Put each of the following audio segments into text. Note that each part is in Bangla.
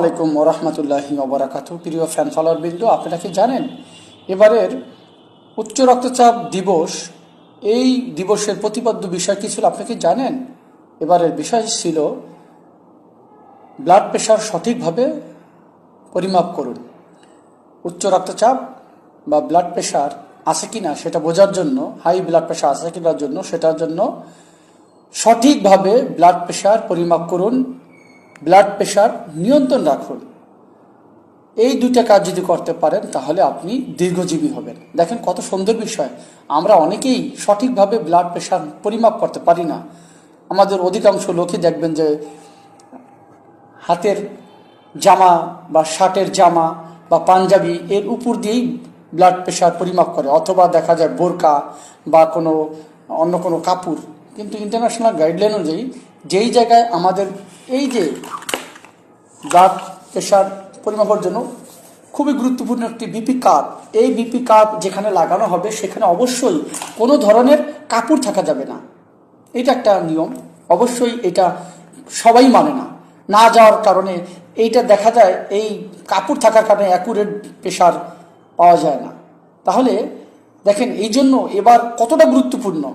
আলাইকুম ওরহমতুল্লাহি ওবরাকাত প্রিয় ফ্যান ফলোয়ার বিন্দু, আপনারা কি জানেন? এবারের উচ্চ রক্তচাপ দিবস, এই দিবসের প্রতিপাদ্য বিষয় কি ছিল আপনি কি জানেন? এবারের বিষয় ছিল ব্লাড প্রেশার সঠিকভাবে পরিমাপ করুন। উচ্চ রক্তচাপ বা ব্লাড প্রেশার আছে কি না সেটা বোঝার জন্য হাই ব্লাড প্রেশার আছে কিনার জন্য, সেটার জন্য সঠিকভাবে ব্লাড প্রেশার পরিমাপ করুন। ব্লাড প্রেশার নিয়ন্ত্রণ রাখুন। এই দুইটা কাজ যদি করতে পারেন, তাহলে আপনি দীর্ঘজীবী হবেন। দেখেন কত সুন্দর বিষয়। আমরা অনেকেই সঠিকভাবে ব্লাড প্রেশার পরিমাপ করতে পারি না। আমাদের অধিকাংশ লোকই দেখবেন যে হাতের জামা বা শার্টের জামা বা পাঞ্জাবি এর উপর দিয়েই ব্লাড প্রেশার পরিমাপ করে। অথবা দেখা যায় বোরকা বা কোনো অন্য কোনো কাপড়। কিন্তু ইন্টারন্যাশনাল গাইডলাইন অনুযায়ী যেই জায়গায় আমাদের এই যে ব্লাড প্রেশার পরিমাপের জন্য খুবই গুরুত্বপূর্ণ একটি বিপি কাপ এই বিপি কাপ যেখানে লাগানো হবে সেখানে অবশ্যই কোনো ধরনের কাপড় থাকা যাবে না। এটা একটা নিয়ম। অবশ্যই এটা সবাই মানে না। না যাওয়ার কারণে এইটা দেখা যায় এই কাপড় থাকার কারণে অ্যাকুরেট প্রেশার পাওয়া যায় না। তাহলে দেখেন এই জন্য এবার কতটা গুরুত্বপূর্ণ?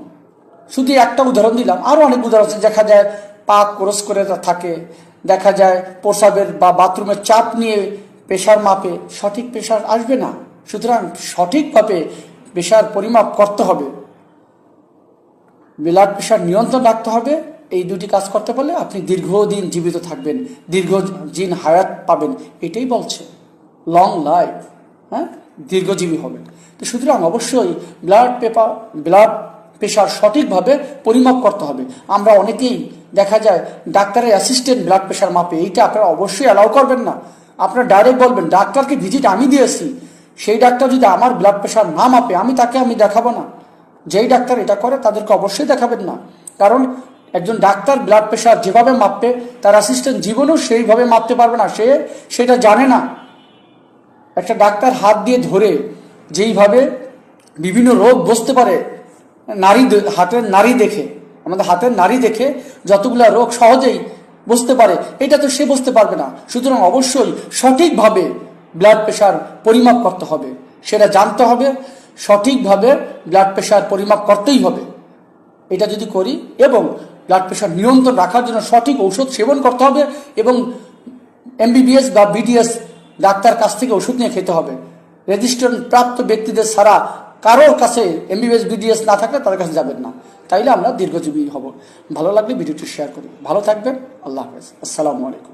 শুধু একটা উদাহরণ দিলাম। আরও অনেক উদাহরণ আছে। দেখা যায় পা ক্রস করে থাকে। দেখা যায় প্রসাবের বা বাথরুমের চাপ নিয়ে প্রেশার মাপে সঠিক প্রেশার আসবে না। সুতরাং সঠিকভাবে প্রেশার পরিমাপ করতে হবে। ব্লাড প্রেশার নিয়ন্ত্রণ রাখতে হবে। এই দুটি কাজ করতে পারলে আপনি দীর্ঘদিন জীবিত থাকবেন। দীর্ঘদিন হায়াত পাবেন। এটাই বলছে। লং লাইফ হ্যাঁ? দীর্ঘজীবী হবেন। তো সুতরাং অবশ্যই ব্লাড পেপার, ব্লাড প্রেশার সঠিকভাবে পরিমাপ করতে হবে। আমরা অনেকেই দেখা যায় ডাক্তারের অ্যাসিস্ট্যান্ট ব্লাড প্রেশার মাপে। এইটা আপনারা অবশ্যই অ্যালাউ করবেন না। আপনারা ডাইরেক্ট বলবেন, ডাক্তারকে ভিজিট আমি দিয়েছি। সেই ডাক্তার যদি আমার ব্লাড প্রেশার না মাপে, আমি তাকে আমি দেখাবো না। যেই ডাক্তার এটা করে, তাদেরকে অবশ্যই দেখাবেন না। কারণ একজন ডাক্তার ব্লাড প্রেশার যেভাবে মাপবে তার অ্যাসিস্ট্যান্ট জীবনেও সেইভাবে মাপতে পারবে না। সে সেটা জানে না। একটা ডাক্তার হাত দিয়ে ধরে যেইভাবে বিভিন্ন রোগ বসতে পারে নারী হাতের নারী দেখে, আমাদের হাতের নারী দেখে যতগুলা রোগ সহজেই বুঝতে পারে, এটা তো সে বুঝতে পারবে না। সুতরাং অবশ্যই সঠিকভাবে ব্লাড প্রেশার পরিমাপ করতে হবে। সেটা জানতে হবে, সঠিকভাবে ব্লাড প্রেশার পরিমাপ করতেই হবে। এটা যদি করি এবং ব্লাড প্রেশার নিয়ন্ত্রণ রাখার জন্য সঠিক ঔষধ সেবন করতে হবে এবং এমবিবিএস বা বিডিএস ডাক্তার কাছ থেকে ওষুধ নিয়ে খেতে হবে। রেজিস্ট্রেশন প্রাপ্ত ব্যক্তিদের ছাড়া কারোর কাছে এমবিবিএস, বিডিএস না থাকলে তাদের কাছে যাবেন না। তাইলে আমরা দীর্ঘজীবী হব। ভালো লাগলে ভিডিওটি শেয়ার করি ভালো থাকবেন। আল্লাহ হাফেজ। আসসালামু আলাইকুম।